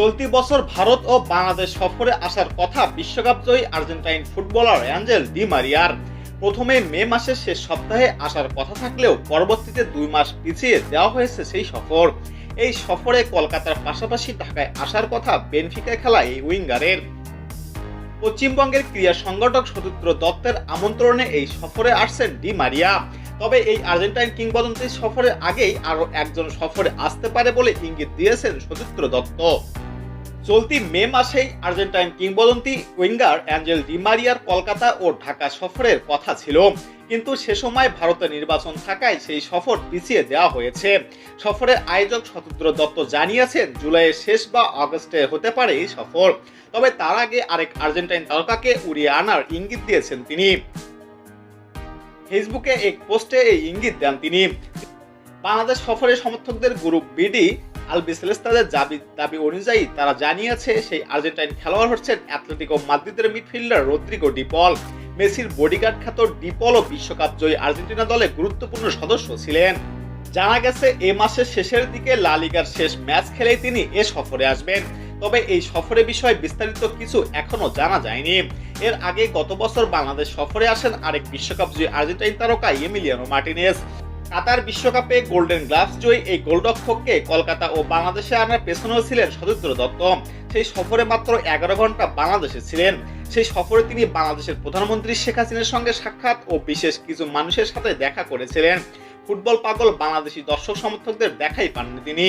চলতি বছর ভারত ও বাংলাদেশ সফরে আসার কথা বিশ্বকাপ জয়ী আর্জেন্টাইন ফুটবলার অ্যাঞ্জেল ডি মারিয়ার। প্রথমে মে মাসের শেষ সপ্তাহে আসার কথা থাকলেও পরবর্তীতে দুই মাস পিছিয়ে দেওয়া হয়েছে সেই সফর। এই সফরে কলকাতার পাশাপাশি ঢাকায় আসার কথা বেনফিকায় খেলা এই উইঙ্গারের। পশ্চিমবঙ্গের ক্রীড়া সংগঠক সতীর্থ দত্তের আমন্ত্রণে এই সফরে আসছেন ডি মারিয়া। তবে এই আর্জেন্টাইন কিংবদন্তি সফরের আগেই আরও একজন সফরে আসতে পারে বলে ইঙ্গিত দিয়েছেন সতীর্থ দত্ত। চলতি মে মাসেই আর্জেন্টাইন কিংবদন্তি উইঙ্গার অ্যাঞ্জেল ডিমারিয়ার কলকাতা ও ঢাকা সফরের কথা ছিল। কিন্তু সে সময় ভারতের নির্বাচন থাকায় সেই সফর পিছিয়ে দেওয়া হয়েছে। সফরের আয়োজক সতীন্দ্র দত্ত জানিয়েছেন জুলাইয়ের শেষ বা আগস্টে হতে পারে এই সফর। তবে তার আগে আরেক আর্জেন্টাইন তারকাকে উড়িয়ে আনার ইঙ্গিত দিয়েছেন তিনি। ফেসবুকে এক পোস্টে এই ইঙ্গিত দেন তিনি। বাংলাদেশ সফরের সমর্থকদের গ্রুপ বিডি আলবি সেলেস্তাদের দাবি দাবি অনুযায়ী তারা জানিয়েছে, সেই আর্জেন্টাইন খেলোয়াড় হচ্ছেন অ্যাথলেটিকো মাদ্রিদের মিডফিল্ডার রদ্রিগো ডিপল মেসির বডিগার্ড খ্যাত ডিপলও বিশ্বকাপ জয়ী আর্জেন্টিনা দলে গুরুত্বপূর্ণ সদস্য ছিলেন। জানা গেছে, এ মাসের শেষের দিকে লা লিগার শেষ ম্যাচ খেলেই তিনি এ সফরে আসবেন। তবে এই সফরের বিষয়ে বিস্তারিত কিছু এখনও জানা যায়নি। এর আগে গত বছর বাংলাদেশ সফরে আসেন আরেক বিশ্বকাপ জয়ী আর্জেন্টাইন তারকা এমিলিয়ানো মার্টিনেস কাতার বিশ্বকাপে গোল্ডেন গ্লাভস জয়ী এই গোলরক্ষককে কলকাতা ও বাংলাদেশে আনার পেছনেও ছিলেন সতীন্দ্র দত্ত। সেই সফরে মাত্র এগারো ঘণ্টা বাংলাদেশে ছিলেন। সেই সফরে তিনি বাংলাদেশের প্রধানমন্ত্রী শেখ হাসিনার সঙ্গে সাক্ষাৎ ও বিশেষ কিছু মানুষের সাথে দেখা করেছিলেন। ফুটবল পাগল বাংলাদেশি দর্শক সমর্থকদের দেখাই পাননি তিনি।